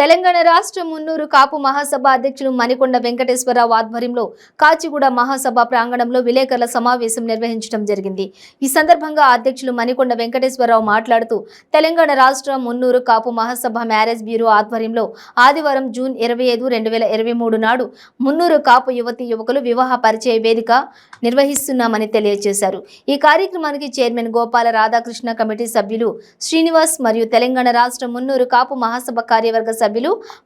తెలంగాణ రాష్ట్ర మున్నూరు కాపు మహాసభ అధ్యక్షులు మణికొండ వెంకటేశ్వరరావు ఆధ్వర్యంలో కాచిగూడ మహాసభ ప్రాంగణంలో విలేకరుల సమావేశం నిర్వహించడం జరిగింది. ఈ సందర్భంగా అధ్యక్షులు మణికొండ వెంకటేశ్వరరావు మాట్లాడుతూ తెలంగాణ రాష్ట్ర మున్నూరు కాపు మహాసభ మ్యారేజ్ బ్యూరో ఆధ్వర్యంలో ఆదివారం జూన్ ఇరవై ఐదు రెండు వేల ఇరవై మూడు నాడు మున్నూరు కాపు యువతి యువకులు వివాహ పరిచయ వేదిక నిర్వహిస్తున్నామని తెలియజేశారు. ఈ కార్యక్రమానికి చైర్మన్ గోపాల రాధాకృష్ణ కమిటీ సభ్యులు శ్రీనివాస్ మరియు తెలంగాణ రాష్ట్ర మున్నూరు కాపు మహాసభ కార్యవర్గ సభ్యులు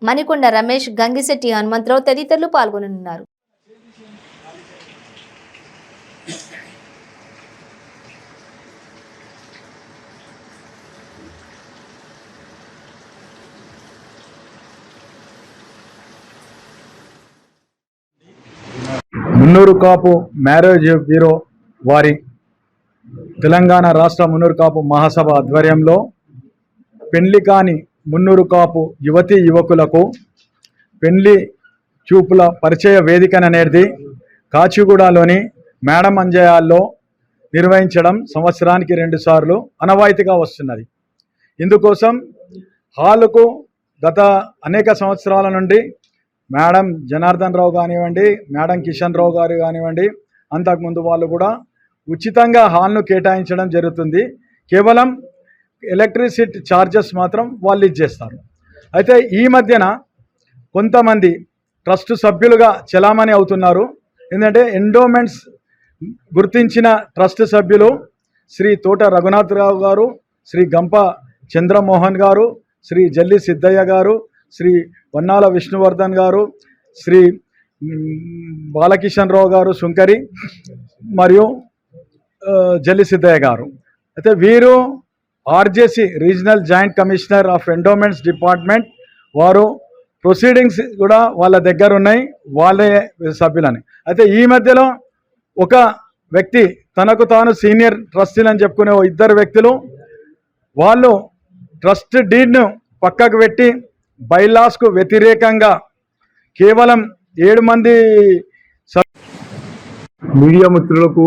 మణికొండ రమేష్ గంగిశెట్టి హనుమంతరావు తదితరులు పాల్గొననున్నారు. మున్నూరు కాపు మ్యారేజ్ బ్యూరో వారి తెలంగాణ రాష్ట్ర మున్నూరు కాపు మహాసభ ఆధ్వర్యంలో పెళ్ళి కాని మున్నూరు కాపు యువతీ యువకులకు పెళ్ళి చూపుల పరిచయ వేదికననేది కాచిగూడలోని మేడం అంజయాల్లో నిర్వహించడం సంవత్సరానికి రెండుసార్లు అనవాయితీగా వస్తున్నది. ఇందుకోసం హాలుకు గత అనేక సంవత్సరాల నుండి మేడం జనార్దన్ రావు కానివ్వండి మేడం కిషన్ రావు గారు కానివ్వండి అంతకుముందు వాళ్ళు కూడా ఉచితంగా హాల్ను కేటాయించడం జరుగుతుంది. కేవలం ఎలక్ట్రిసిటీ ఛార్జెస్ మాత్రం వాళ్ళు ఇచ్చేస్తారు అయితే ఈ మధ్యన కొంతమంది ట్రస్ట్ సభ్యులుగా చలామణి అవుతున్నారు. ఎందుకంటే ఎండోమెంట్స్ గుర్తించిన ట్రస్ట్ సభ్యులు శ్రీ తోట రఘునాథరావు గారు శ్రీ గంప చంద్రమోహన్ గారు శ్రీ జల్లి సిద్ధయ్య గారు శ్రీ వన్నాల విష్ణువర్ధన్ గారు శ్రీ బాలకిషన్ రావు గారు శుంకరి మరియు జల్లి సిద్ధయ్య గారు. అయితే వీరు RJC regional joint commissioner of endowments department వారు ప్రొసీడింగ్స్ కూడా వాళ్ళ దగ్గర ఉన్నాయి వాళ్ళే సభ్యులని. అయితే ఈ మధ్యలో ఒక వ్యక్తి తనకు తాను సీనియర్ ట్రస్టీలు అని చెప్పుకునే ఓ ఇద్దరు వ్యక్తులు వాళ్ళు ట్రస్ట్ డీడ్ను పక్కకు పెట్టి బైలాస్కు వ్యతిరేకంగా కేవలం ఏడు మంది మీడియా మిత్రులకు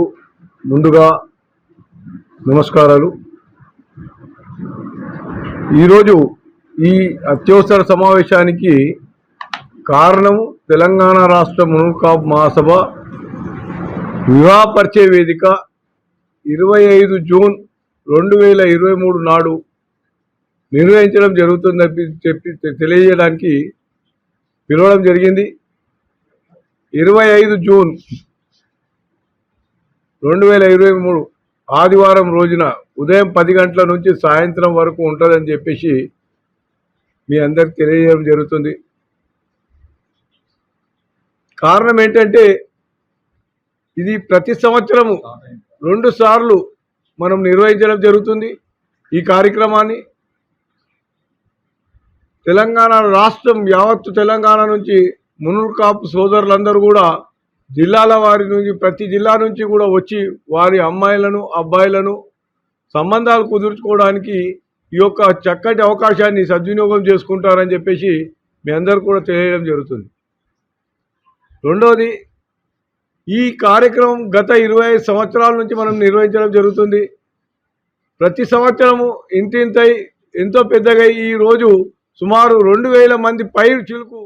ముందుగా నమస్కారాలు. ఈరోజు ఈ అత్యవసర సమావేశానికి కారణం తెలంగాణ రాష్ట్ర మునుకాబ్ మహాసభ వివాహపరిచే వేదిక ఇరవై ఐదు జూన్ రెండు వేల ఇరవై మూడు నాడు నిర్వహించడం జరుగుతుందని చెప్పి తెలియజేయడానికి పిలవడం జరిగింది. ఇరవై ఐదు జూన్ రెండు వేల ఇరవై మూడు ఆదివారం రోజున ఉదయం పది గంటల నుంచి సాయంత్రం వరకు ఉంటుందని చెప్పేసి మీ అందరికి తెలియజేయడం జరుగుతుంది. కారణం ఏంటంటే ఇది ప్రతి సంవత్సరము రెండు సార్లు మనం నిర్వహించడం జరుగుతుంది ఈ కార్యక్రమాన్ని. తెలంగాణ రాష్ట్రం యావత్తు తెలంగాణ నుంచి మునులు కాపు సోదరులందరూ కూడా జిల్లాల వారి నుంచి ప్రతి జిల్లా నుంచి కూడా వచ్చి వారి అమ్మాయిలను అబ్బాయిలను సంబంధాలు కుదుర్చుకోవడానికి ఈ యొక్క చక్కటి అవకాశాన్ని సద్వినియోగం చేసుకుంటారని చెప్పేసి మీ అందరు కూడా తెలియడం జరుగుతుంది. రెండవది ఈ కార్యక్రమం గత ఇరవై ఐదు సంవత్సరాల నుంచి మనం నిర్వహించడం జరుగుతుంది. ప్రతి సంవత్సరము ఇంతింతై ఎంతో పెద్దగా ఈ రోజు సుమారు రెండు వేల మంది పై చిలుకు